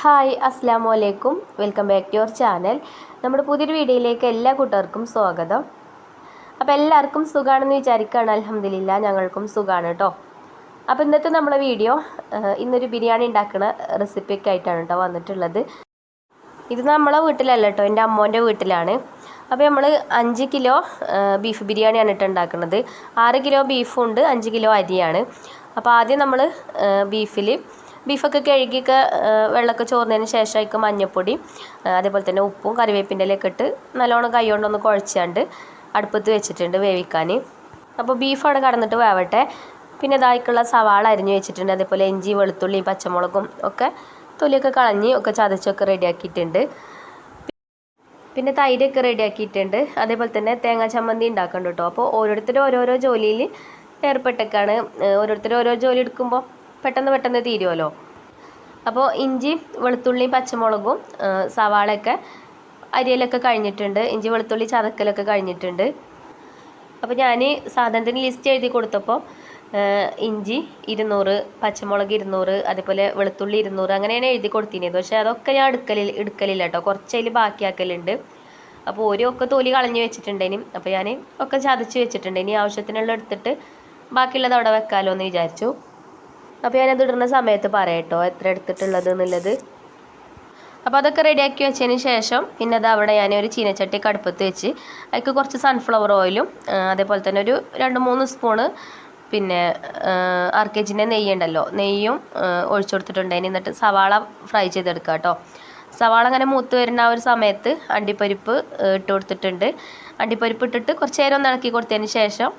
Hi അസ്സാം വലൈക്കും welcome back to your channel. നമ്മുടെ പുതിയൊരു വീഡിയോയിലേക്ക് എല്ലാ കൂട്ടുകാർക്കും സ്വാഗതം. അപ്പോൾ എല്ലാവർക്കും സുഖമാണെന്ന് വിചാരിക്കുകയാണ് അലഹമ്മദില്ല ഞങ്ങൾക്കും സുഖമാണ് കേട്ടോ അപ്പോൾ ഇന്നത്തെ നമ്മുടെ വീഡിയോ ഇന്നൊരു ബിരിയാണി ഉണ്ടാക്കുന്ന റെസിപ്പിയൊക്കെ ആയിട്ടാണ് കേട്ടോ വന്നിട്ടുള്ളത്. ഇത് നമ്മളെ വീട്ടിലല്ല കേട്ടോ എന്റെ അമ്മോന്റെ വീട്ടിലാണ്. അപ്പോൾ നമ്മൾ അഞ്ച് കിലോ ബീഫ് ബിരിയാണിയാണ് ഇട്ട് ഉണ്ടാക്കുന്നത് ആറ് കിലോ ബീഫുണ്ട് അഞ്ച് കിലോ അരിയാണ്. അപ്പോൾ ആദ്യം നമ്മൾ ബീഫിൽ ബീഫൊക്കെ കഴുകിയൊക്കെ വെള്ളമൊക്കെ ചോർന്നതിന് ശേഷം അതിക്ക് മഞ്ഞൾപ്പൊടി അതേപോലെ തന്നെ ഉപ്പും കറിവേപ്പിന്റെ ഇലയൊക്കെ ഇട്ട് നല്ലോണം കൈ കൊണ്ടൊന്ന് കുഴച്ചാണ്ട് അടുപ്പത്ത് വെച്ചിട്ടുണ്ട് വേവിക്കാൻ. അപ്പോൾ ബീഫ് കടന്നിട്ട് വേവട്ടെ. പിന്നെ ഇതായിക്കുള്ള സവാള അരിഞ്ഞു വെച്ചിട്ടുണ്ട്. അതേപോലെ ഇഞ്ചി വെളുത്തുള്ളി പച്ചമുളകും ഒക്കെ തൊലിയൊക്കെ കളഞ്ഞ് ഒക്കെ ചതച്ചൊക്കെ റെഡിയാക്കിയിട്ടുണ്ട്. പിന്നെ തൈരൊക്കെ റെഡിയാക്കിയിട്ടുണ്ട്. അതേപോലെ തന്നെ തേങ്ങാ ചമ്മന്തി ഉണ്ടാക്കുന്നുണ്ട് കേട്ടോ. അപ്പോൾ ഓരോരുത്തരും ഓരോരോ ജോലിയിൽ ഏർപ്പെട്ടൊക്കെയാണ് ഓരോരുത്തരും ഓരോ ജോലി എടുക്കുമ്പോൾ പെട്ടെന്ന് പെട്ടെന്ന് തീരുമല്ലോ അപ്പോൾ ഇഞ്ചി വെളുത്തുള്ളിയും പച്ചമുളകും സവാളയൊക്കെ അരിയലൊക്കെ കഴിഞ്ഞിട്ടുണ്ട്. ഇഞ്ചി വെളുത്തുള്ളി ചതക്കലൊക്കെ കഴിഞ്ഞിട്ടുണ്ട്. അപ്പോൾ ഞാൻ സാധനത്തിന് ലിസ്റ്റ് എഴുതി കൊടുത്തപ്പോൾ ഇഞ്ചി ഇരുന്നൂറ് പച്ചമുളക് ഇരുന്നൂറ് അതേപോലെ വെളുത്തുള്ളി ഇരുന്നൂറ് അങ്ങനെയാണ് എഴുതി കൊടുത്തിരുന്നത്. പക്ഷേ അതൊക്കെ ഞാൻ എടുക്കലിൽ എടുക്കലില്ല കേട്ടോ. കുറച്ചതിൽ ബാക്കിയാക്കലുണ്ട്. അപ്പോൾ ഓരോക്കെ തൊലി കളഞ്ഞ് വെച്ചിട്ടുണ്ടേനും. അപ്പോൾ ഞാൻ ഒക്കെ ചതച്ച് വെച്ചിട്ടുണ്ട്. ഇനി ആവശ്യത്തിനുള്ള എടുത്തിട്ട് ബാക്കിയുള്ളത് അവിടെ വെക്കാമല്ലോ എന്ന് വിചാരിച്ചു. അപ്പോൾ ഞാനത് ഇടുന്ന സമയത്ത് പറയട്ടോ എത്ര എടുത്തിട്ടുള്ളത് എന്നുള്ളത്. അപ്പോൾ അതൊക്കെ റെഡിയാക്കി വെച്ചതിന് ശേഷം പിന്നെ അത് അവിടെ ഞാൻ ഒരു ചീനച്ചട്ടി കടുപ്പത്ത് വെച്ച് അതിലേക്ക് കുറച്ച് സൺഫ്ലവർ ഓയിലും അതേപോലെ തന്നെ ഒരു രണ്ട് മൂന്ന് സ്പൂണ് പിന്നെ അർക്കേജിന്റെ നെയ്യ് ഉണ്ടല്ലോ നെയ്യും ഒഴിച്ചു കൊടുത്തിട്ടുണ്ട്. കൊടുത്തിട്ടുണ്ടായിന് എന്നിട്ട് സവാള ഫ്രൈ ചെയ്തെടുക്കുക കേട്ടോ സവാള അങ്ങനെ മൂത്ത് വരുന്ന ആ ഒരു സമയത്ത് അണ്ടിപ്പരിപ്പ് ഇട്ട് കൊടുത്തിട്ടുണ്ട്. അണ്ടിപ്പരിപ്പ് ഇട്ടിട്ട് കുറച്ച് നേരം ഒന്ന് ഇളക്കി കൊടുത്തതിന് ശേഷം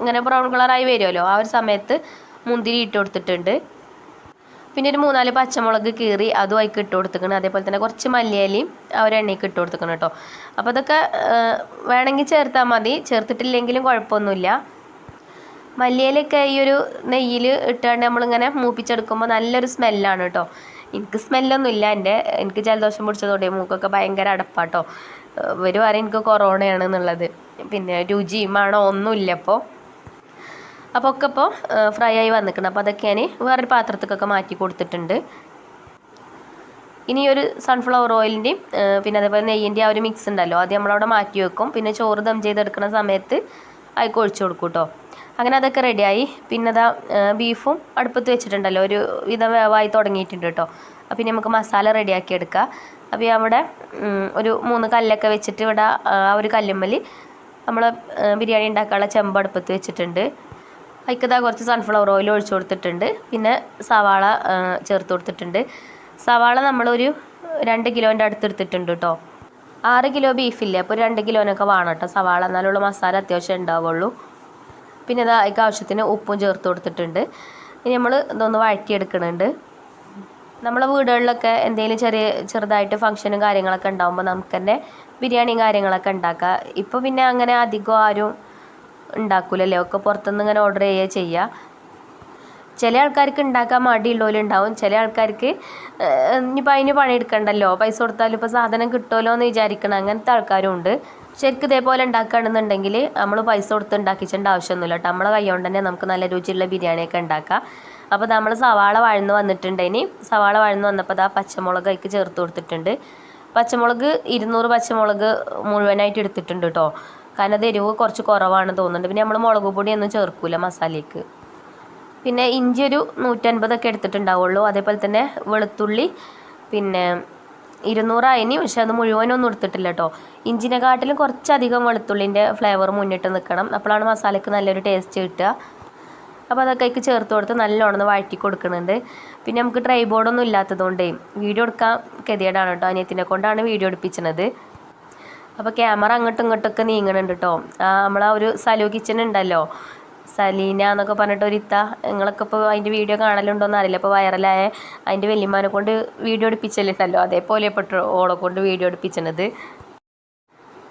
ഇങ്ങനെ ബ്രൗൺ കളറായി വരുമല്ലോ. ആ ഒരു സമയത്ത് മുന്തിരി ഇട്ട് കൊടുത്തിട്ടുണ്ട്. പിന്നെ ഒരു മൂന്നാൽ പച്ചമുളക് കീറി അതും അതിക്ക് ഇട്ട് കൊടുത്തേക്കണം അതേപോലെ തന്നെ കുറച്ച് മല്ലിയലയും ആ ഒരു എണ്ണയ്ക്ക് ഇട്ട് കൊടുത്തേക്കണം കേട്ടോ. അപ്പോൾ അതൊക്കെ വേണമെങ്കിൽ ചേർത്താൽ മതി. ചേർത്തിട്ടില്ലെങ്കിലും കുഴപ്പമൊന്നുമില്ല. മല്ലിയിലൊക്കെ ഈ ഒരു നെയ്യിൽ ഇട്ടാണ്ട് നമ്മളിങ്ങനെ മൂപ്പിച്ചെടുക്കുമ്പോൾ നല്ലൊരു സ്മെല്ലാണ് കേട്ടോ. എനിക്ക് സ്മെല്ലൊന്നും ഇല്ല എന്റെ. എനിക്ക് ജലദോഷം പിടിച്ചതോടെ മൂക്കൊക്കെ ഭയങ്കര അടപ്പാട്ടോ. ഇവർ പറയും എനിക്ക് കൊറോണയാണ് എന്നുള്ളത്. പിന്നെ രുചിയും മണോ ഒന്നുമില്ല അപ്പോൾ അപ്പോൾ ഒക്കെ ഇപ്പോൾ ഫ്രൈ ആയി വന്നിക്കണം അപ്പോൾ അതൊക്കെ ഞാൻ വേറൊരു പാത്രത്തേക്കൊക്കെ മാറ്റി കൊടുത്തിട്ടുണ്ട്. ഇനി ഒരു സൺഫ്ലവർ ഓയിലിന്റെയും പിന്നെ അതേപോലെ നെയ്യിന്റെ ആ ഒരു മിക്സ് ഉണ്ടല്ലോ അത് നമ്മളവിടെ മാറ്റി വെക്കും. പിന്നെ ചോറ് ദം ചെയ്തെടുക്കുന്ന സമയത്ത് അതിലേക്ക് ഒഴിച്ചു കൊടുക്കും കേട്ടോ അങ്ങനെ അതൊക്കെ റെഡിയായി പിന്നെ അതാ ബീഫും അടുപ്പത്ത് വെച്ചിട്ടുണ്ടല്ലോ ഒരു വിധം വേവായി തുടങ്ങിയിട്ടുണ്ട് കേട്ടോ അപ്പം ഇനി നമുക്ക് മസാല റെഡിയാക്കി എടുക്കാം. ഈ അവിടെ ഒരു മൂന്ന് കല്ലൊക്കെ വെച്ചിട്ട് ഇവിടെ ആ ഒരു കല്ലുമ്മൽ നമ്മൾ ബിരിയാണി ഉണ്ടാക്കാനുള്ള ചെമ്പ് അടുപ്പത്ത് വെച്ചിട്ടുണ്ട്. അതിക്കതാ കുറച്ച് സൺഫ്ലവർ ഓയിൽ ഒഴിച്ചു കൊടുത്തിട്ടുണ്ട്. പിന്നെ സവാള ചേർത്ത് കൊടുത്തിട്ടുണ്ട്. സവാള നമ്മളൊരു രണ്ട് കിലോന്റെ അടുത്ത് എടുത്തിട്ടുണ്ട് കേട്ടോ ആറ് കിലോ ബീഫില്ലേ അപ്പോൾ രണ്ട് കിലോനൊക്കെ വേണം കേട്ടോ സവാള. എന്നാലുള്ള മസാല അത്യാവശ്യം ഉണ്ടാവുള്ളൂ. പിന്നെ ഇത് അതിക്ക് ആവശ്യത്തിന് ഉപ്പും ചേർത്ത് കൊടുത്തിട്ടുണ്ട്. ഇനി നമ്മൾ ഇതൊന്ന് വഴറ്റിയെടുക്കുന്നുണ്ട് നമ്മളെ വീടുകളിലൊക്കെ എന്തെങ്കിലും ചെറിയ ചെറുതായിട്ട് ഫംഗ്ഷനും കാര്യങ്ങളൊക്കെ ഉണ്ടാകുമ്പോൾ നമുക്ക് തന്നെ ബിരിയാണിയും കാര്യങ്ങളൊക്കെ ഉണ്ടാക്കാം. ഇപ്പോൾ പിന്നെ അങ്ങനെ അധികം ആരും ഉണ്ടാക്കൂലല്ലേ? ഒക്കെ പുറത്തുനിന്ന് ഇങ്ങനെ ഓർഡർ ചെയ്യുക ചെയ്യുക. ചില ആൾക്കാർക്ക് ഉണ്ടാക്കാൻ മടിയുള്ളവരുണ്ടാവും. ചില ആൾക്കാർക്ക് ഇനിയിപ്പോൾ അതിന് പണിയെടുക്കണ്ടല്ലോ? പൈസ കൊടുത്താലും ഇപ്പോൾ സാധനം കിട്ടുമല്ലോ എന്ന് വിചാരിക്കണം അങ്ങനത്തെ ആൾക്കാരും ഉണ്ട്. ശരിക്കും ഇതേപോലെ ഉണ്ടാക്കുകയാണെന്നുണ്ടെങ്കിൽ നമ്മൾ പൈസ കൊടുത്ത് ഉണ്ടാക്കിച്ചേണ്ട ആവശ്യമൊന്നുമില്ല കേട്ടോ. നമ്മളെ കൈ കൊണ്ട് തന്നെ നമുക്ക് നല്ല രുചിയുള്ള ബിരിയാണിയൊക്കെ ഉണ്ടാക്കാം. അപ്പോൾ നമ്മൾ സവാള വഴന്ന് വന്നിട്ടുണ്ട് ഇനി. സവാള വഴന്ന് വന്നപ്പോൾ ദാ പച്ചമുളക് അതിക്ക് ചേർത്ത് കൊടുത്തിട്ടുണ്ട്. പച്ചമുളക് ഇരുന്നൂറ് പച്ചമുളക് മുഴുവനായിട്ട് എടുത്തിട്ടുണ്ട് കേട്ടോ. കാരണം അത് എരിവ് കുറച്ച് കുറവാണ് തോന്നുന്നുണ്ട്. പിന്നെ നമ്മൾ മുളക് പൊടിയൊന്നും ചേർക്കൂല മസാലയ്ക്ക്. പിന്നെ ഇഞ്ചി ഒരു നൂറ്റൻപതൊക്കെ എടുത്തിട്ടുണ്ടാവുള്ളൂ. അതേപോലെ തന്നെ വെളുത്തുള്ളി പിന്നെ ഇരുന്നൂറായിനി പക്ഷെ അത് മുഴുവനൊന്നും എടുത്തിട്ടില്ല കേട്ടോ. ഇഞ്ചിനെക്കാട്ടിലും കുറച്ചധികം വെളുത്തുള്ളിന്റെ ഫ്ലേവർ മുന്നിട്ട് നിൽക്കണം അപ്പോഴാണ് മസാലയ്ക്ക് നല്ലൊരു ടേസ്റ്റ് കിട്ടുക. അപ്പോൾ അതൊക്കെ അതിക്ക് ചേർത്ത് കൊടുത്ത് നല്ലോണം വഴറ്റി കൊടുക്കുന്നുണ്ട്. പിന്നെ നമുക്ക് ട്രൈ ബോർഡൊന്നും ഇല്ലാത്തതുകൊണ്ടേ വീഡിയോ എടുക്കാൻ ഗതികേടാണ് കേട്ടോ. അനിയത്തിനെ കൊണ്ടാണ് വീഡിയോ എടുപ്പിച്ചത് അപ്പോൾ ക്യാമറ അങ്ങോട്ടും ഇങ്ങോട്ടൊക്കെ നീങ്ങണുണ്ട് കേട്ടോ നമ്മളെ ഒരു സലു കിച്ചൺ ഉണ്ടല്ലോ. സലീന എന്നൊക്കെ പറഞ്ഞിട്ട് ഇത്ത. നിങ്ങളൊക്കെ ഇപ്പോൾ അതിന്റെ വീഡിയോ കാണലുണ്ടോ എന്നറിയില്ല അപ്പോൾ വൈറലായ അതിന്റെ വലിയമാനെ കൊണ്ട് വീഡിയോ എടുപ്പിച്ചല്ലുണ്ടല്ലോ അതേപോലെ പെട്ടു ഓളെ കൊണ്ട് വീഡിയോ എടുപ്പിച്ചണത്.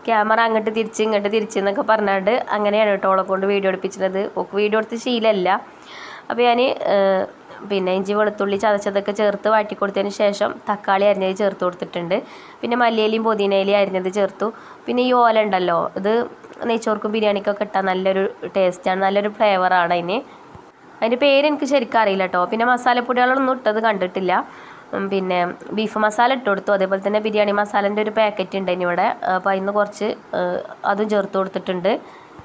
ക്യാമറ അങ്ങോട്ട് തിരിച്ച് ഇങ്ങോട്ട് തിരിച്ച് എന്നൊക്കെ പറഞ്ഞാണ്ട് അങ്ങനെയാണ് കേട്ടോ ഓളെ കൊണ്ട് വീഡിയോ എടുപ്പിച്ചത് ഓക്ക് വീഡിയോ എടുത്ത് ശീലമല്ല അപ്പോൾ ഞാൻ പിന്നെ ഇഞ്ചി വെളുത്തുള്ളി ചതച്ചതൊക്കെ ചേർത്ത് വാട്ടി ശേഷം തക്കാളി അരിഞ്ഞത് ചേർത്ത് കൊടുത്തിട്ടുണ്ട്. പിന്നെ മല്ലിയിലയും പുതിനയിലയും അരിഞ്ഞത് ചേർത്തു. പിന്നെ ഈ ഓല ഉണ്ടല്ലോ ഇത് നെയ്ച്ചോർക്കും ബിരിയാണിക്കൊക്കെ ഇട്ടാൽ നല്ലൊരു ടേസ്റ്റാണ് നല്ലൊരു ഫ്ലേവറാണ് അതിന്. അതിന്റെ പേര് എനിക്ക് ശരിക്കും അറിയില്ല കേട്ടോ പിന്നെ മസാലപ്പൊടികളൊന്നും ഇട്ടത് കണ്ടിട്ടില്ല. പിന്നെ ബീഫ് മസാല ഇട്ട് കൊടുത്തു. അതേപോലെ തന്നെ ബിരിയാണി മസാലേന്റെ ഒരു പാക്കറ്റ് ഉണ്ട് ഇവിടെ. അപ്പോൾ അതിന് കുറച്ച് അതും ചേർത്ത് കൊടുത്തിട്ടുണ്ട്.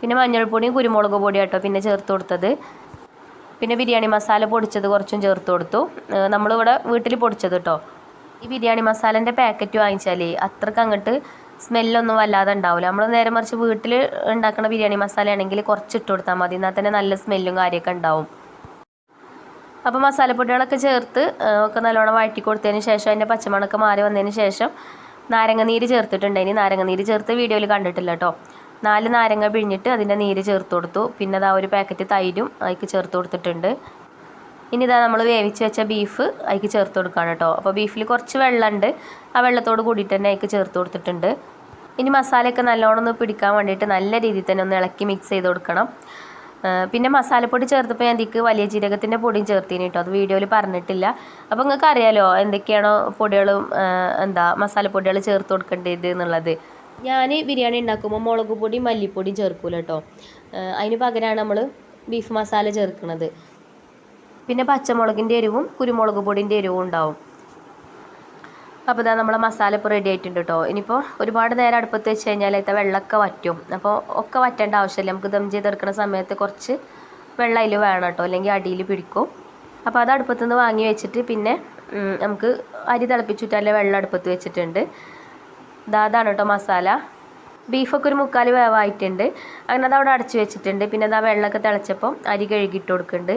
പിന്നെ മഞ്ഞൾപ്പൊടിയും കുരുമുളക് പൊടിയും കേട്ടോ പിന്നെ ചേർത്ത് കൊടുത്തത്. പിന്നെ ബിരിയാണി മസാല പൊടിച്ചത് കുറച്ചും ചേർത്ത് കൊടുത്തു. നമ്മളിവിടെ വീട്ടിൽ പൊടിച്ചത് കേട്ടോ ഈ ബിരിയാണി മസാലേന്റെ പാക്കറ്റ് വാങ്ങിച്ചാൽ അത്രയ്ക്ക് അങ്ങോട്ട് സ്മെല്ലൊന്നും വല്ലാതെ ഉണ്ടാവില്ല നമ്മൾ നേരെ മറിച്ച് വീട്ടിൽ ഉണ്ടാക്കുന്ന ബിരിയാണി മസാല ആണെങ്കിൽ കുറച്ച് ഇട്ട് കൊടുത്താൽ മതി. എന്നാൽ തന്നെ നല്ല സ്മെല്ലും കാര്യമൊക്കെ ഉണ്ടാവും. അപ്പോൾ മസാലപ്പൊടികളൊക്കെ ചേർത്ത് ഒക്കെ നല്ലോണം വഴറ്റി കൊടുത്തതിന് ശേഷം അതിന്റെ പച്ചമണക്ക് മാറി വന്നതിന് ശേഷം നാരങ്ങ നീര് ചേർത്തിട്ടുണ്ട്. ഇനി നാരങ്ങ നീര് ചേർത്ത് വീഡിയോയിൽ കണ്ടിട്ടില്ല കേട്ടോ നാല് നാരങ്ങ പിഴിഞ്ഞിട്ട് അതിന്റെ നീര് ചേർത്ത് കൊടുത്തു. പിന്നെ അതാ ഒരു പാക്കറ്റ് തൈരും അതിക്ക് ചേർത്ത് കൊടുത്തിട്ടുണ്ട്. ഇനി ഇതാ നമ്മൾ വേവിച്ച് വെച്ച ബീഫ് അതിക്ക് ചേർത്ത് കൊടുക്കുകയാണ് കേട്ടോ. അപ്പോൾ ബീഫിൽ കുറച്ച് വെള്ളമുണ്ട് ആ വെള്ളത്തോട് കൂടിയിട്ട് തന്നെ അതിക്ക് ചേർത്ത് കൊടുത്തിട്ടുണ്ട്. ഇനി മസാലയൊക്കെ നല്ലോണം ഒന്ന് പിടിക്കാൻ വേണ്ടിയിട്ട് നല്ല രീതിയിൽ തന്നെ ഒന്ന് ഇളക്കി മിക്സ് ചെയ്ത് കൊടുക്കണം. പിന്നെ മസാലപ്പൊടി ചേർത്തപ്പോൾ ഞാൻ ഇതിക്ക് വലിയ ജീരകത്തിന്റെ പൊടിയും ചേർത്തിന് കേട്ടോ. അത് വീഡിയോയിൽ പറഞ്ഞിട്ടില്ല. അപ്പോൾ നിങ്ങൾക്ക് അറിയാലോ എന്തൊക്കെയാണോ പൊടികളും എന്താ മസാലപ്പൊടികൾ ചേർത്ത് കൊടുക്കേണ്ടത് എന്നുള്ളത്. ഞാൻ ബിരിയാണി ഉണ്ടാക്കുമ്പോൾ മുളക് പൊടി മല്ലിപ്പൊടിയും ചേർക്കൂല കേട്ടോ അതിന് പകരമാണ് നമ്മൾ ബീഫ് മസാല ചേർക്കുന്നത്. പിന്നെ പച്ചമുളകിന്റെ എരിവും കുരുമുളക് പൊടിന്റെ എരിവും ഉണ്ടാവും. അപ്പോൾ ഇതാ നമ്മളെ മസാല ഇപ്പോൾ റെഡി ആയിട്ടുണ്ട് കേട്ടോ ഇനിയിപ്പോൾ ഒരുപാട് നേരം അടുപ്പത്ത് വെച്ച് കഴിഞ്ഞാൽ അതിൽ വെള്ളമൊക്കെ വറ്റും. അപ്പോൾ ഒക്കെ വറ്റേണ്ട ആവശ്യമില്ല. നമുക്ക് ദം ചെയ്തെടുക്കുന്ന സമയത്ത് കുറച്ച് വെള്ളം അതിൽ വേണം കേട്ടോ അല്ലെങ്കിൽ അടിയിൽ പിടിക്കും. അപ്പോൾ അത് അടുപ്പത്ത് നിന്ന് വാങ്ങി വെച്ചിട്ട് പിന്നെ നമുക്ക് അരി തിളപ്പിച്ചിട്ടല്ല വെള്ളം അടുപ്പത്ത് വെച്ചിട്ടുണ്ട്. ദാ അതാണ് കേട്ടോ മസാല. ബീഫൊക്കെ ഒരു മുക്കാൽ വേവായിട്ടുണ്ട്. അങ്ങനെ അത് അവിടെ അടച്ചു വെച്ചിട്ടുണ്ട്. പിന്നെ അത് വെള്ളമൊക്കെ തിളച്ചപ്പോൾ അരി കഴുകിയിട്ട് കൊടുക്കുന്നുണ്ട്.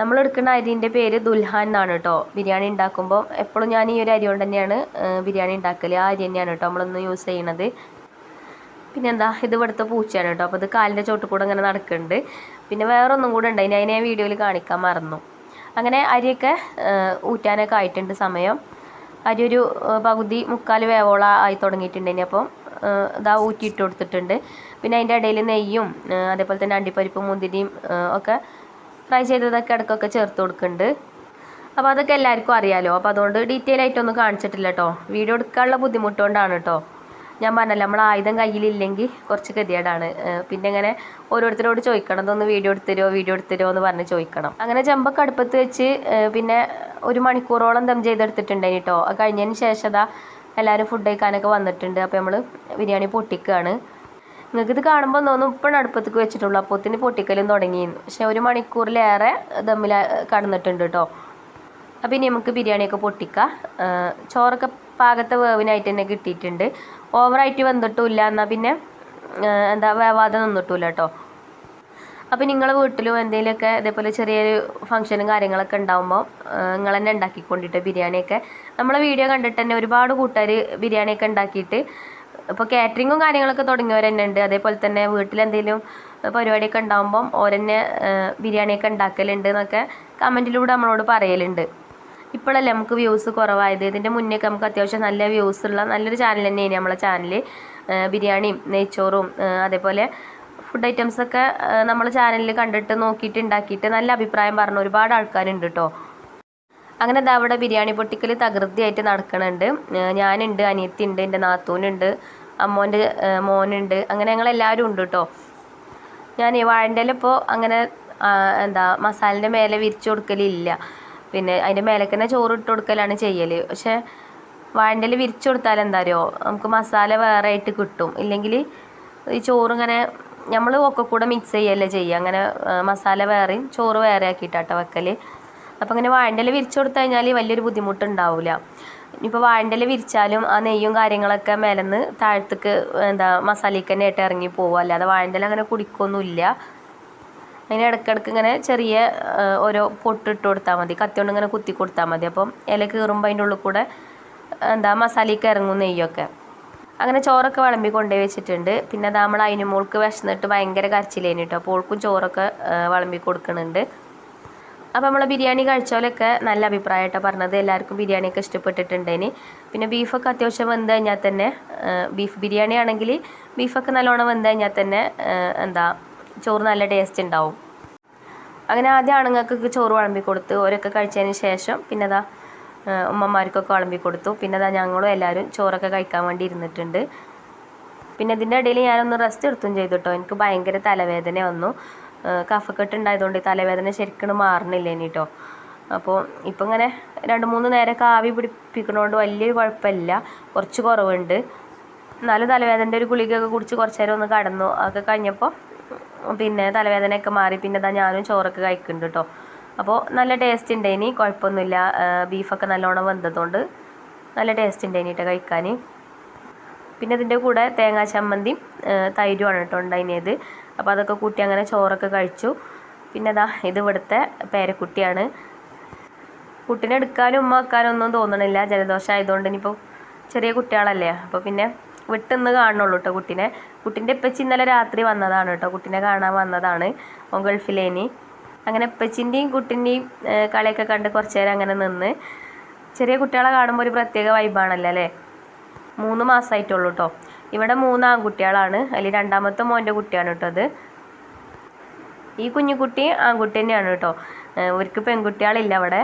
നമ്മൾ എടുക്കുന്ന അരിന്റെ പേര് ദുൽഹാൻ എന്നാണ് കേട്ടോ. ബിരിയാണി ഉണ്ടാക്കുമ്പോൾ എപ്പോഴും ഞാൻ ഈ ഒരു അരി കൊണ്ട് തന്നെയാണ് ബിരിയാണി ഉണ്ടാക്കൽ ആ അരി തന്നെയാണ് കേട്ടോ നമ്മളൊന്ന് യൂസ് ചെയ്യണത്. പിന്നെ എന്താ ഇത് ഇവിടുത്തെ പൂച്ചയാണ് കേട്ടോ. അപ്പോൾ ഇത് കാലിന്റെ ചോട്ടിൽ കൂടെ ഇങ്ങനെ നടക്കുന്നുണ്ട്. പിന്നെ വേറെ ഒന്നും കൂടെ ഉണ്ട്. അതിനെ ഞാൻ വീഡിയോയിൽ കാണിക്കാൻ മറന്നു. അങ്ങനെ അരിയൊക്കെ ഊറ്റാനൊക്കെ ആയിട്ടുണ്ട് സമയം. അരി ഒരു ആ, പകുതി മുക്കാൽ വേവോളം ആയി തുടങ്ങിയിട്ടുണ്ട്. അപ്പം ഇതാ ഊറ്റിയിട്ട് കൊടുത്തിട്ടുണ്ട്. പിന്നെ അതിന്റെ ഇടയിൽ നെയ്യും അതേപോലെ തന്നെ അണ്ടിപ്പരിപ്പും മുന്തിരിയും ഒക്കെ ഫ്രൈ ചെയ്തതൊക്കെ ഇടയ്ക്കൊക്കെ ചേർത്ത് കൊടുക്കുന്നുണ്ട്. അപ്പോൾ അതൊക്കെ എല്ലാവർക്കും അറിയാമല്ലോ അപ്പോൾ അതുകൊണ്ട് ഡീറ്റെയിൽ ആയിട്ടൊന്നും കാണിച്ചിട്ടില്ല കേട്ടോ വീഡിയോ എടുക്കാനുള്ള ബുദ്ധിമുട്ടുകൊണ്ടാണ് കേട്ടോ ഞാൻ പറഞ്ഞല്ലോ നമ്മൾ ആയുധം കയ്യിലില്ലെങ്കിൽ കുറച്ച് ഗതികേടാണ്. പിന്നെ ഇങ്ങനെ ഓരോരുത്തരോട് ചോദിക്കണം ഇതൊന്ന് വീഡിയോ എടുത്തരുമോ വീഡിയോ എടുത്തരുമോ എന്ന് പറഞ്ഞ് ചോദിക്കണം. അങ്ങനെ ചെമ്പൊക്കെ അടുപ്പത്ത് വെച്ച് പിന്നെ ഒരു മണിക്കൂറോളം ദം ചെയ്തെടുത്തിട്ടുണ്ടായി കേട്ടോ അത് കഴിഞ്ഞതിന് ശേഷം അതാ എല്ലാവരും ഫുഡ് കഴിക്കാനൊക്കെ വന്നിട്ടുണ്ട്. അപ്പോൾ നമ്മൾ ബിരിയാണി പൊട്ടിക്കുകയാണ് നിങ്ങൾക്ക് ഇത് കാണുമ്പോൾ തോന്നും ഇപ്പം അടുപ്പത്തേക്ക് വെച്ചിട്ടുള്ളൂ. അപ്പോത്തിന് പൊട്ടിക്കലും തുടങ്ങിയിരുന്നു പക്ഷേ ഒരു മണിക്കൂറിലേറെ ദമ്മിൽ കടന്നിട്ടുണ്ട് കേട്ടോ അപ്പോൾ ഇനി നമുക്ക് ബിരിയാണിയൊക്കെ പൊട്ടിക്കാം. ചോറൊക്കെ പാകത്തെ വേവിനായിട്ട് തന്നെ കിട്ടിയിട്ടുണ്ട്. ഓവറായിട്ട് വെന്തിട്ടുമില്ല എന്നാൽ പിന്നെ എന്താ വേവാതെ നിന്നിട്ടില്ല കേട്ടോ. അപ്പോൾ നിങ്ങളെ വീട്ടിലും എന്തെങ്കിലുമൊക്കെ ഇതേപോലെ ചെറിയൊരു ഫംഗ്ഷനും കാര്യങ്ങളൊക്കെ ഉണ്ടാകുമ്പോൾ നിങ്ങൾ തന്നെ ഉണ്ടാക്കിക്കൊണ്ടിട്ട് ബിരിയാണിയൊക്കെ. നമ്മളെ വീഡിയോ കണ്ടിട്ട് തന്നെ ഒരുപാട് കൂട്ടുകാർ ബിരിയാണിയൊക്കെ ഉണ്ടാക്കിയിട്ട് ഇപ്പോൾ കാറ്ററിങ്ങും കാര്യങ്ങളൊക്കെ തുടങ്ങിയവർ തന്നെ ഉണ്ട്. അതേപോലെ തന്നെ വീട്ടിലെന്തെങ്കിലും പരിപാടിയൊക്കെ ഉണ്ടാകുമ്പം ഓരെന്നെ ബിരിയാണിയൊക്കെ ഉണ്ടാക്കലുണ്ട് എന്നൊക്കെ കമന്റിലൂടെ നമ്മളോട് പറയലുണ്ട്. ഇപ്പോഴല്ലേ നമുക്ക് വ്യൂസ് കുറവായത്? ഇതിന്റെ മുന്നേക്ക് നമുക്ക് അത്യാവശ്യം നല്ല വ്യൂസ് ഉള്ള നല്ലൊരു ചാനൽ തന്നെയാണ് നമ്മളെ ചാനൽ ബിരിയാണിയും നെയ്ച്ചോറും അതേപോലെ ഫുഡ് ഐറ്റംസൊക്കെ നമ്മളെ ചാനലിൽ കണ്ടിട്ട് നോക്കിയിട്ട് ഉണ്ടാക്കിയിട്ട് നല്ല അഭിപ്രായം പറഞ്ഞ ഒരുപാട് ആൾക്കാരുണ്ട് കേട്ടോ അങ്ങനെ ദാ അവിടെ ബിരിയാണി പൊട്ടിക്കൽ തകൃതിയായിട്ട് നടക്കണുണ്ട്. ഞാനുണ്ട് അനിയത്തി ഉണ്ട് എന്റെ നാത്തൂനുണ്ട് അമ്മോന്റെ മോനുണ്ട് അങ്ങനെ ഞങ്ങളെല്ലാവരും ഉണ്ട് കേട്ടോ ഞാൻ വാഴന്റെ ഇപ്പോൾ അങ്ങനെ എന്താ മസാലിന്റെ മേലെ വിരിച്ചു കൊടുക്കലില്ല. പിന്നെ അതിന്റെ മേലേക്ക് തന്നെ ചോറ് ഇട്ട് കൊടുക്കലാണ് ചെയ്യൽ പക്ഷേ വാഴന്റെ വിരിച്ചു കൊടുത്താൽ എന്താ അറിയോ നമുക്ക് മസാല വേറെ ആയിട്ട് കിട്ടും. ഇല്ലെങ്കിൽ ഈ ചോറ് ഇങ്ങനെ നമ്മൾ ഒക്കെ കൂടെ മിക്സ് ചെയ്യല്ലേ ചെയ്യുക. അങ്ങനെ മസാല വേറെയും ചോറ് വേറെ ആക്കിയിട്ടാട്ടോ വെക്കൽ അപ്പോൾ അങ്ങനെ വാഴന്റെ വിരിച്ചു കൊടുത്തു കഴിഞ്ഞാൽ വലിയൊരു ബുദ്ധിമുട്ടുണ്ടാവില്ല ഇനിയിപ്പോൾ വാഴന്റെ വിരിച്ചാലും ആ നെയ്യും കാര്യങ്ങളൊക്കെ മേലെന്ന് താഴത്തേക്ക് എന്താ മസാലയ്ക്ക് തന്നെ ആയിട്ട് ഇറങ്ങി പോകും അല്ലാതെ വാഴന്റെ അങ്ങനെ കുടിക്കൊന്നുമില്ല. അതിന് ഇടയ്ക്കിടയ്ക്ക് ഇങ്ങനെ ചെറിയ ഓരോ പൊട്ടിട്ട് കൊടുത്താൽ മതി. കത്തി കൊണ്ട് ഇങ്ങനെ കുത്തി കൊടുത്താൽ മതി. അപ്പം ഇല കീറുമ്പോൾ അതിന്റെ ഉള്ളിൽ കൂടെ എന്താ മസാലയ്ക്ക് ഇറങ്ങും നെയ്യൊക്കെ. അങ്ങനെ ചോറൊക്കെ വിളമ്പി കൊണ്ടുപോയി വെച്ചിട്ടുണ്ട്. പിന്നെ അത് നമ്മൾ അതിന് മോൾക്ക് വിശന്നിട്ട് ഭയങ്കര കരച്ചിലേനി കേട്ടോ അപ്പോൾ ഓൾക്കും ചോറൊക്കെ വിളമ്പി കൊടുക്കുന്നുണ്ട് അപ്പോൾ നമ്മൾ ബിരിയാണി കഴിച്ചോലൊക്കെ നല്ല അഭിപ്രായമായിട്ടാണ് പറഞ്ഞത്. എല്ലാവർക്കും ബിരിയാണിയൊക്കെ ഇഷ്ടപ്പെട്ടിട്ടുണ്ടേന്. പിന്നെ ബീഫൊക്കെ അത്യാവശ്യം വെന്ത് കഴിഞ്ഞാൽ തന്നെ ബീഫ് ബിരിയാണി ആണെങ്കിൽ ബീഫൊക്കെ നല്ലോണം വെന്ത് കഴിഞ്ഞാൽ തന്നെ എന്താ ചോറ് നല്ല ടേസ്റ്റ് ഉണ്ടാവും അങ്ങനെ ആദ്യം ആണുങ്ങൾക്ക് ചോറ് വിളമ്പി കൊടുത്തു ഓരൊക്കെ കഴിച്ചതിന് ശേഷം പിന്നെ അതാ ഉമ്മമാർക്കൊക്കെ വിളമ്പി കൊടുത്തു പിന്നെ അതാ ഞങ്ങളും എല്ലാവരും ചോറൊക്കെ കഴിക്കാൻ വേണ്ടി ഇരുന്നിട്ടുണ്ട്. പിന്നെ ഇതിന്റെ ഇടയിൽ ഞാനൊന്ന് റെസ്റ്റ് എടുത്തും ചെയ്തു കേട്ടോ എനിക്ക് ഭയങ്കര തലവേദന വന്നു. കഫക്കെട്ട് ഉണ്ടായതുകൊണ്ട് തലവേദന ശരിക്കും മാറണില്ല ഇനി കേട്ടോ അപ്പോൾ ഇപ്പം ഇങ്ങനെ രണ്ട് മൂന്ന് നേരമൊക്കെ ആവി പിടിപ്പിക്കണോണ്ട് വലിയൊരു കുഴപ്പമില്ല. കുറച്ച് കുറവുണ്ട്. എന്നാലും തലവേദനന്റെ ഒരു ഗുളികയൊക്കെ കുടിച്ച് കുറച്ച് നേരം ഒന്ന് കടന്നു. അതൊക്കെ കഴിഞ്ഞപ്പോൾ പിന്നെ തലവേദനയൊക്കെ മാറി പിന്നെ ഇതാ ഞാനും ചോറൊക്കെ കഴിക്കുന്നുണ്ട് കേട്ടോ. അപ്പോൾ നല്ല ടേസ്റ്റ് ഉണ്ട് ഇനി കുഴപ്പമൊന്നുമില്ല ബീഫൊക്കെ നല്ലോണം വെന്തതുകൊണ്ട് നല്ല ടേസ്റ്റ് ഉണ്ട് കേട്ടോ കഴിക്കാൻ പിന്നെ ഇതിന്റെ കൂടെ തേങ്ങാ ചമ്മന്തിയും തൈരുമാണ് കേട്ടോ ഉണ്ടായിനേത് അപ്പോൾ അതൊക്കെ കൂട്ടി അങ്ങനെ ചോറൊക്കെ കഴിച്ചു. പിന്നെ അതാ ഇത് ഇവിടുത്തെ പേരക്കുട്ടിയാണ്. കുട്ടീനെ എടുക്കാനും ഉമ്മ വെക്കാനും ഒന്നും തോന്നണില്ല. ജലദോഷം ആയതുകൊണ്ട് ഇനിയിപ്പോൾ ചെറിയ കുട്ടികളല്ലേ. അപ്പോൾ പിന്നെ വിട്ടെന്ന് കാണുള്ളൂ കേട്ടോ കുട്ടീനെ. കുട്ടീന്റെ ഇപ്പച്ചി ഇന്നലെ രാത്രി വന്നതാണ് കേട്ടോ കുട്ടീനെ കാണാൻ വന്നതാണ് ഓൻ ഗൾഫിലേനി അങ്ങനെ ഇപ്പച്ചിന്റെയും കുട്ടീന്റെയും കളിയൊക്കെ കണ്ട് കുറച്ച് നേരം അങ്ങനെ നിന്ന്. ചെറിയ കുട്ടികളെ കാണുമ്പോൾ ഒരു പ്രത്യേക വൈബാണല്ലോ അല്ലേ? മൂന്ന് മാസമായിട്ടുള്ളൂ കേട്ടോ ഇവിടെ മൂന്ന് ആൺകുട്ടികളാണ്. അതിൽ രണ്ടാമത്തെ മോന്റെ കുട്ടിയാണ് കേട്ടോ അത്. ഈ കുഞ്ഞുകുട്ടി ആൺകുട്ടി തന്നെയാണ് കേട്ടോ ഒരിക്കൽ പെൺകുട്ടികളില്ല അവിടെ.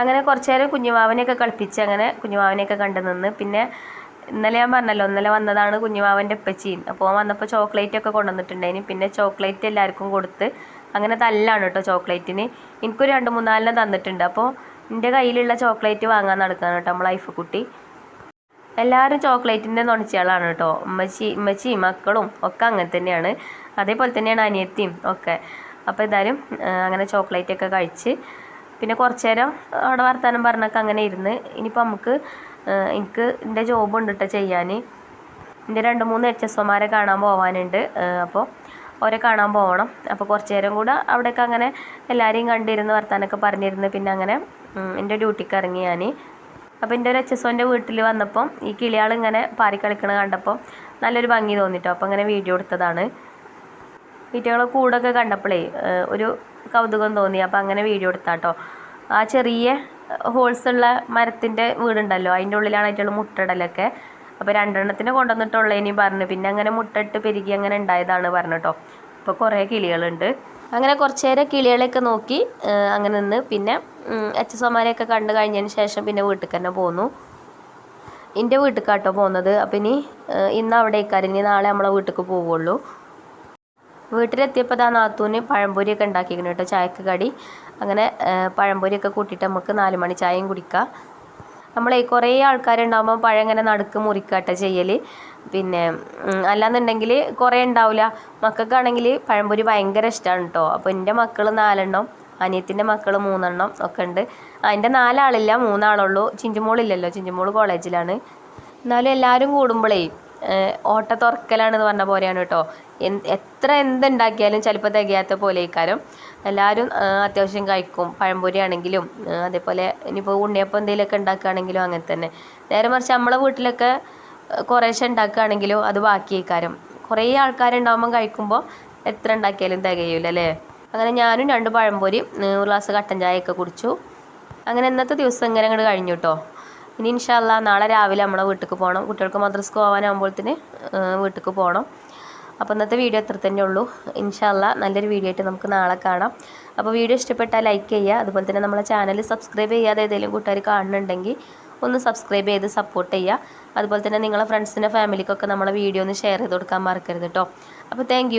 അങ്ങനെ കുറച്ച് നേരം കുഞ്ഞുമാവനെയൊക്കെ കളിപ്പിച്ച് അങ്ങനെ കുഞ്ഞുമാവനെയൊക്കെ കണ്ടു നിന്ന്. പിന്നെ ഇന്നലെ ഞാൻ പറഞ്ഞല്ലോ ഇന്നലെ വന്നതാണ് കുഞ്ഞുമാവന്റെ ഉപ്പച്ചി. അപ്പോൾ വന്നപ്പോൾ ചോക്ലേറ്റ് ഒക്കെ കൊണ്ടുവന്നിട്ടുണ്ടായിന്. പിന്നെ ചോക്ലേറ്റ് എല്ലാവർക്കും കൊടുത്ത് അങ്ങനെ തല്ലാണ് കേട്ടോ ചോക്ലേറ്റിന് എനിക്കൊരു രണ്ട് മൂന്നാലിനെ തന്നിട്ടുണ്ട്. അപ്പോൾ എന്റെ കയ്യിലുള്ള ചോക്ലേറ്റ് വാങ്ങാൻ നടക്കുകയാണ് കേട്ടോ നമ്മൾ ഐഫ് കുട്ടി. എല്ലാവരും ചോക്ലേറ്റിന്റെ നുണച്ചികളാണ് കേട്ടോ ഉമ്മച്ചി ഉമ്മച്ചി മക്കളും ഒക്കെ അങ്ങനെ തന്നെയാണ്. അതേപോലെ തന്നെയാണ് അനിയത്തിയും ഒക്കെ. അപ്പോൾ എന്തായാലും അങ്ങനെ ചോക്ലേറ്റ് ഒക്കെ കഴിച്ച് പിന്നെ കുറച്ച് നേരം അവിടെ വർത്തമാനം പറഞ്ഞൊക്കെ അങ്ങനെ ഇരുന്ന്. ഇനിയിപ്പോൾ നമുക്ക് എനിക്ക് എന്റെ ജോബ് ഉണ്ട് കേട്ടോ ചെയ്യാൻ എന്റെ രണ്ട് മൂന്ന് എച്ച് എസ് ഒമാരെ കാണാൻ പോവാനുണ്ട്. അപ്പോൾ അവരെ കാണാൻ പോകണം അപ്പോൾ കുറച്ച് നേരം കൂടെ അവിടെയൊക്കെ അങ്ങനെ എല്ലാവരെയും കണ്ടിരുന്ന് വർത്താനൊക്കെ പറഞ്ഞിരുന്ന് പിന്നെ അങ്ങനെ എന്റെ ഡ്യൂട്ടിക്ക് ഇറങ്ങി ഞാൻ അപ്പോൾ എന്റെ ഒരു എച്ച് എസ് ഒന്റെ വീട്ടിൽ വന്നപ്പം ഈ കിളിയാൾ ഇങ്ങനെ പാറി കളിക്കണ കണ്ടപ്പോൾ നല്ലൊരു ഭംഗി തോന്നിട്ടോ. അപ്പോൾ അങ്ങനെ വീഡിയോ എടുത്തതാണ്. വീട്ടുകളെ കൂടൊക്കെ കണ്ടപ്പോഴേ ഒരു കൗതുകം തോന്നി. അപ്പോൾ അങ്ങനെ വീഡിയോ എടുത്താട്ടോ. ആ ചെറിയ ഹോൾസ് ഉള്ള മരത്തിന്റെ വീടുണ്ടല്ലോ. അതിന്റെ ഉള്ളിലാണ് ആയിട്ടുള്ള മുട്ടടലൊക്കെ അപ്പോൾ രണ്ടെണ്ണത്തിന് കൊണ്ടുവന്നിട്ടുള്ളതിനി പറഞ്ഞു. പിന്നെ അങ്ങനെ മുട്ടയിട്ട് പെരുകി അങ്ങനെ ഉണ്ടായതാണ് പറഞ്ഞു കേട്ടോ. ഇപ്പോൾ കുറേ കിളികളുണ്ട്. അങ്ങനെ കുറച്ച് നേരം കിളികളെയൊക്കെ നോക്കി അങ്ങനെ നിന്ന്. പിന്നെ എച്ച് കണ്ടു കഴിഞ്ഞതിന് ശേഷം പിന്നെ വീട്ടിൽ തന്നെ പോന്നു. എന്റെ വീട്ടിലേക്കാട്ടോ പോകുന്നത് അപ്പം ഇനി ഇന്ന് അവിടെ ഇനി നാളെ നമ്മളെ വീട്ടിലേക്ക് പോവുള്ളൂ വീട്ടിലെത്തിയപ്പോൾ ഇതാ നാത്തൂന് പഴംപൊരിയൊക്കെ ഉണ്ടാക്കിയിരുന്നു കേട്ടോ ചായക്ക് കടി. അങ്ങനെ പഴംപൊരിയൊക്കെ കൂട്ടിയിട്ട് നമുക്ക് നാല് മണി ചായയും കുടിക്കാം. നമ്മളെ കുറേ ആൾക്കാരുണ്ടാകുമ്പോൾ പഴം ഇങ്ങനെ നടുക്ക് മുറിക്കാട്ടെ ചെയ്യൽ പിന്നെ അല്ലാന്നുണ്ടെങ്കിൽ കുറേ ഉണ്ടാവില്ല മക്കൾക്കാണെങ്കിൽ പഴംപൊരി ഭയങ്കര ഇഷ്ടമാണ് കേട്ടോ. അപ്പോൾ എന്റെ മക്കൾ നാലെണ്ണം അനിയത്തിന്റെ മക്കൾ മൂന്നെണ്ണം ഒക്കെ ഉണ്ട്. അതിന്റെ നാലാളില്ല മൂന്നാളുള്ളൂ. ചിഞ്ചുമോളില്ലല്ലോ ചിഞ്ചുമോൾ കോളേജിലാണ്. എന്നാലും എല്ലാവരും കൂടുമ്പോഴേ ഓട്ട തുറക്കലാണെന്ന് പറഞ്ഞ പോലെയാണ് കേട്ടോ. എത്ര എന്തുണ്ടാക്കിയാലും ചിലപ്പോൾ തികയാത്ത പോലെ ഇക്കാരം എല്ലാവരും അത്യാവശ്യം കഴിക്കും. പഴംപൊരി ആണെങ്കിലും അതേപോലെ ഇനിയിപ്പോൾ ഉണ്ണിയപ്പം എന്തെങ്കിലുമൊക്കെ ഉണ്ടാക്കുകയാണെങ്കിലും അങ്ങനെ തന്നെ. നേരെ മറിച്ച് നമ്മളെ വീട്ടിലൊക്കെ കുറേശ്ശെ ഉണ്ടാക്കുകയാണെങ്കിലും അത് ബാക്കി ഇക്കാരം കുറേ ആൾക്കാരുണ്ടാകുമ്പം കഴിക്കുമ്പോൾ എത്ര ഉണ്ടാക്കിയാലും തികയില്ല അല്ലേ? അങ്ങനെ ഞാനും രണ്ട് പഴംപൊരി ഒരു ഗ്ലാസ് കട്ടൻ ചായയൊക്കെ കുടിച്ചു. അങ്ങനെ ഇന്നത്തെ ദിവസം ഇങ്ങനെ അങ്ങോട്ട് കഴിഞ്ഞു കേട്ടോ. ഇനി ഇൻഷാല്ല നാളെ രാവിലെ നമ്മളെ വീട്ടിലേക്ക് പോകണം കുട്ടികൾക്ക് മദ്രസ്ക്ക് പോകാനാകുമ്പോഴത്തേന് വീട്ടിലേക്ക് പോകണം അപ്പോൾ ഇന്നത്തെ വീഡിയോ അത്ര തന്നെ ഉള്ളൂ. ഇൻഷാല്ല നല്ലൊരു വീഡിയോ ആയിട്ട് നമുക്ക് നാളെ കാണാം. അപ്പോൾ വീഡിയോ ഇഷ്ടപ്പെട്ടാൽ ലൈക്ക് ചെയ്യുക. അതുപോലെ തന്നെ നമ്മളെ ചാനൽ സബ്സ്ക്രൈബ് ചെയ്യാതെ ഏതെങ്കിലും കൂട്ടുകാർ കാണുന്നുണ്ടെങ്കിൽ ഒന്ന് സബ്സ്ക്രൈബ് ചെയ്ത് സപ്പോർട്ട് ചെയ്യുക. അതുപോലെ തന്നെ നിങ്ങളെ ഫ്രണ്ട്സിന്റെ ഫാമിലിക്കൊക്കെ നമ്മളെ വീഡിയോ ഒന്ന് ഷെയർ ചെയ്ത് കൊടുക്കാൻ മറക്കരുത് കേട്ടോ അപ്പോൾ താങ്ക്